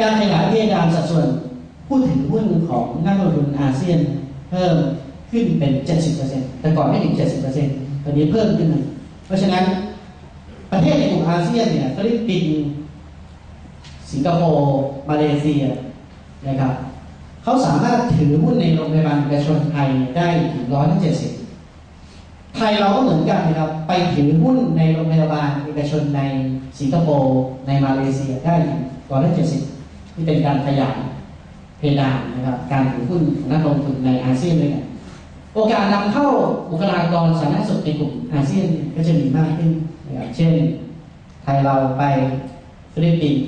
การขยายเพดานสัดส่วนผู้ถือหุ้นของนักลงทุนอาเซียนเพิ่มขึ้นเป็น 70%แต่ก่อนไม่ถึง 70%ตอนนี้เพิ่มขึ้นมาเพราะฉะนั้นประเทศในกลุ่มอาเซียนเนี่ยฟิลิปปินส์สิงคโปร์มาเลเซียนะครับเขาสามารถถือหุ้นในโรงพยาบาลเอกชนไทยได้ถึงร้อยละเจ็ดสิบไทยเราก็เหมือนกันนะครับ ไปถือหุ้นในโรงพยาบาลเอกชนในสิงคโปร์ในมาเลเซียได้ถึงร้อยละเจ็ดสิบ ที่เป็นการขยายเพดานนะครับ การถือหุ้นของนักลงทุนในอาเซียนด้วยกันโอกาสนำเข้าบุคลากรสาธารณสุขในกลุ่มอาเซียนก็จะมีมากขึ้นนะครับเช่น ไทยเราไปฟิลิปปินส์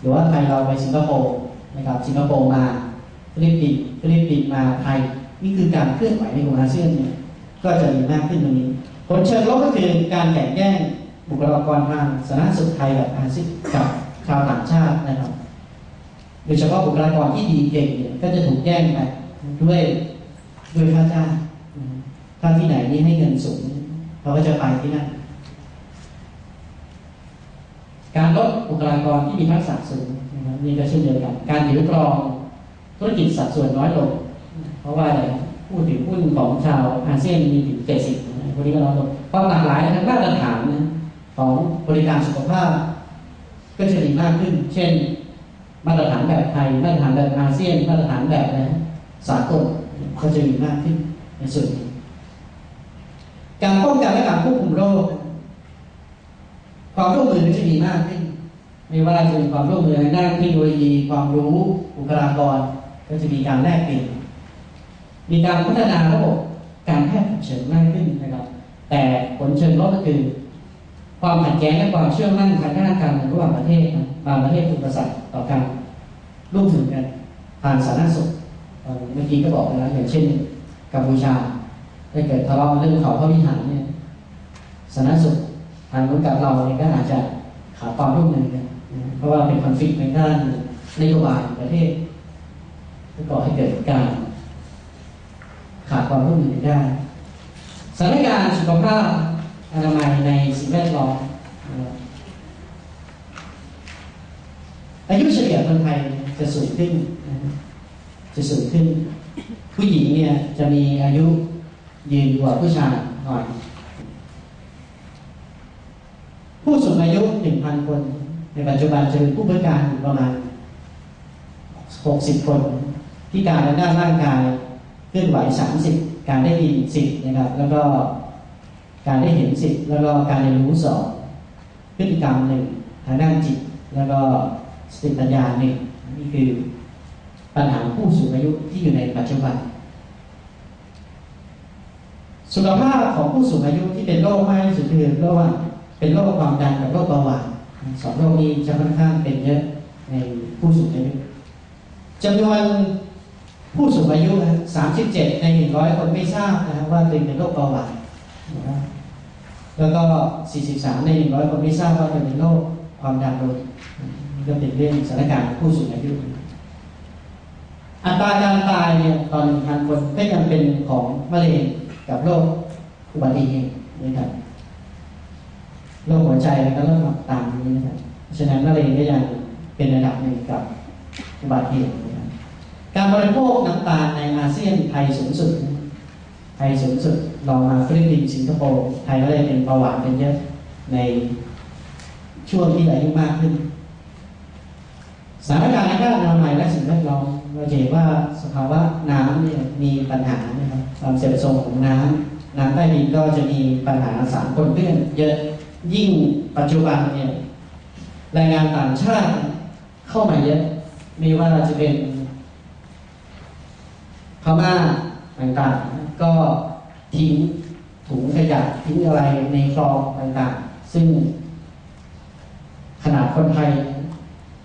หรือว่าไทยเราไปสิงคโปร์นะครับสิงคโปร์มาฟิลิปปินส์ฟิลิปปินส์มาไทยนี่คือการเคลื่อนไหวในกลุ่มอาเซียนเนี่ยก็จะมีมากขึ้นตรงนี้ ผลเชิงลบก็คือการแข่งแย่งบุคลากรทางสาธารณสุขไทยกับอาเซียนกับชาวต่างชาตินะครับ โดยเฉพาะบุคลากรที่ดีเก่งเนี่ยก็จะถูกแย่งไปด้วยด้วยค่าจ้างถ้าที่ไหนนี่ให้เงินสูงเขาก็จะไปที่นั่น การลดบุคลากรที่มีทักษะสูงนะครับนี่ก็เช่นเดียวกัน การถือครองธุรกิจสัดส่วนน้อยลง เพราะว่าอะไรผู้ถือหุ้นของชาวอาเซียนมีถึงเจ็ดสิบคนนี้ก็น้อยลงความหลากหลายทางมาตรฐานของบริการสุขภาพ ก็จะมีมากขึ้น เช่น มาตรฐานแบบไทยมาตรฐานแบบอาเซียน มาตรฐานแบบนะสากลก็จะมีมากขึ้นในส่วนนี้การป้องกันและการควบคุมโรค ความร่วมมือก็จะมีมากขึ้นไม่ว่าจะเป็นความร่วมมือในด้านเทคโนโลยีความรู้บุคลากร ก็จะมีการแลกเปลี่ยนมีการพัฒนาระบบการแพทย์ฉุกเฉินมากขึ้นนะครับ แต่ผลเชิงลบก็คือ ความขัดแย้งและความเชื่อมั่นทางด้านการเมืองระหว่างประเทศนะบางประเทศอุปสรรคต่อการร่วมมือกันทางสาธารณสุขเมื่อกี้ก็บอกไปแล้วอย่างเช่นกัมพูชาถ้าเกิดทะเลาะเรื่องเขาพระวิหารเนี่ยสาธารณสุขทางนู้นกับเราเนี่ยก็อาจจะขาดความร่วมมือกันเพราะว่าเป็นคอนฟ lict ในด้านนโยบายของประเทศก็ก่อให้เกิดการขาดความร่วมมือกันได้สถานการณ์สุขภาพ อนามัยในสิ่งแวดล้อมอายุเฉลี่ยคนไทยจะสูงขึ้นจะสูงขึ้น ผู้หญิงเนี่ยจะมีอายุยืนกว่าผู้ชายหน่อย ผู้สูงอายุ1,000คน ในปัจจุบันจะมีผู้พิการอยู่ประมาณ60คนที่การทางด้านร่างกายเคลื่อนไหว30การได้ยิน10นะครับ แล้วก็ การได้เห็นสิทธิ์แล้วก็การเรียนรู้สองพฤติกรรมหนึ่งทางด้านจิต แล้วก็สติปัญญาหนึ่งนี่คือปัญหาผู้สูงอายุที่อยู่ในปัจจุบัน สุขภาพของผู้สูงอายุที่เป็นโรคมากที่สุดคือโรคว่าเป็นโรคความดันกับโรคเบาหวานสองโรคนี้จะค่อนข้างเป็นเยอะในผู้สูงอายุจำนวนผู้สูงอายุนะ37 ใน 100 คนไม่ทราบนะครับว่าตัวเองเป็นโรคเบาหวาน นะแล้วก็ 43 ใน 100 คนไม่ทราบว่าจะเป็นโรคความดันโลหิตก็เป็นเรื่องสถานการณ์ผู้สูงอายุอัตราการตายเนี่ยตอน1,000คนก็ยังเป็นของมะเร็งกับโรคอุบัติเหตุนะครับโรคหัวใจแล้วก็โรคตับตามนี้นะครับฉะนั้นมะเร็งก็ยังเป็นระดับหนึ่งกับอุบัติเหตุนะครับการบริโภคน้ำตาลในอาเซียนไทยสูงสุดนะ ยสูงสุดรองมาฟิลิปปินส์สิงคโปร์ไทยก็เลยเป็นประวัติเป็นเยอะในช่วงที่อายุมากขึ้นสถานการณ์ด้านอนามัยและสิ่งแวดล้อมเราเห็นว่าสภาวะน้ำเนี่ยมีปัญหานะครับความเสื่อมโทรมของน้ำน้ำใต้ดินก็จะมีปัญหาสารปนเปื้อนเยอะยิ่งปัจจุบันเนี่ยแรงงานต่างชาติเข้ามาเยอะไม่ว่าจะเป็นพม่า ต่างๆ ก็ทิ้งถุงขยะทิ้งอะไรในคลองต่างๆ ซึ่งขนาดคนไทย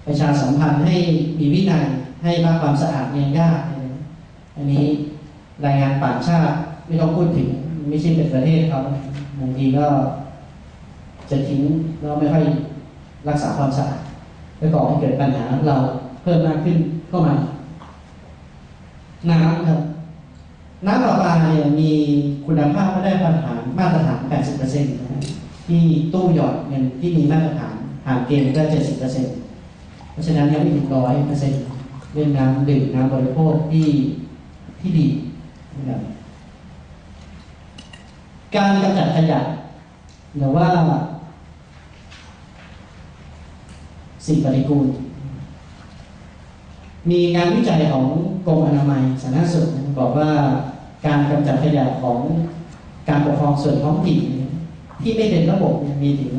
ประชาสัมพันธ์ให้มีวินัยให้รักความสะอาดเนี่ยยากเลยอันนี้รายงานต่างชาติไม่ต้องพูดถึงไม่ใช่เป็นประเทศเขาบางทีก็จะทิ้งแล้วไม่ค่อยรักษาความสะอาดแล้วก่อให้เกิดปัญหาเราเพิ่มมากขึ้นเข้ามาน้ำครับ น้ำประปาเนี่ยมีคุณภาพไม่ได้มาตรฐานมาตรฐาน 80%นะฮะที่ตู้หยอดเงินที่มีมาตรฐานผ่านเกณฑ์ก็ 70%ราะฉะนั้นยังไม่ถึงร้อยเปอร์เซ็นต์เรื่องน้ำดื่มน้ำบริโภคที่ที่ดีนะครับการกำจัดขยะหรือว่าสิ่งปฏิกูล มีงานวิจัยของ กรมอนามัยสาธารณสุขบอกว่าการกำจัดขยะของการปกครองส่วนท้องถิ่นที่ไม่เป็นระบบมีถึง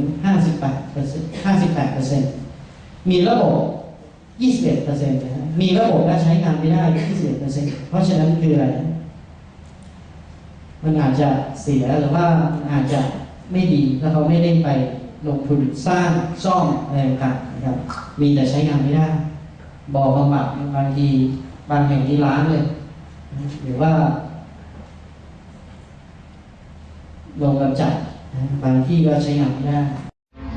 58เปอร์เซ็นต์58เปอร์เซ็นต์มีระบบ 21เปอร์เซ็นต์นะฮะมีระบบและใช้งานไม่ได้ 21เปอร์เซ็นต์เพราะฉะนั้นคืออะไร มันอาจจะเสียหรือว่ามันอาจจะไม่ดีแล้วเขาไม่ได้ไปลงทุนสร้างซ่อมอะไรต่างๆนะครับ มีแต่ใช้งานไม่ได้ บ่อบำบัดบางที บางแห่งมีร้านเลยหรือว่าโรงกำจัดบางที่ก็ใช้งานไม่ได้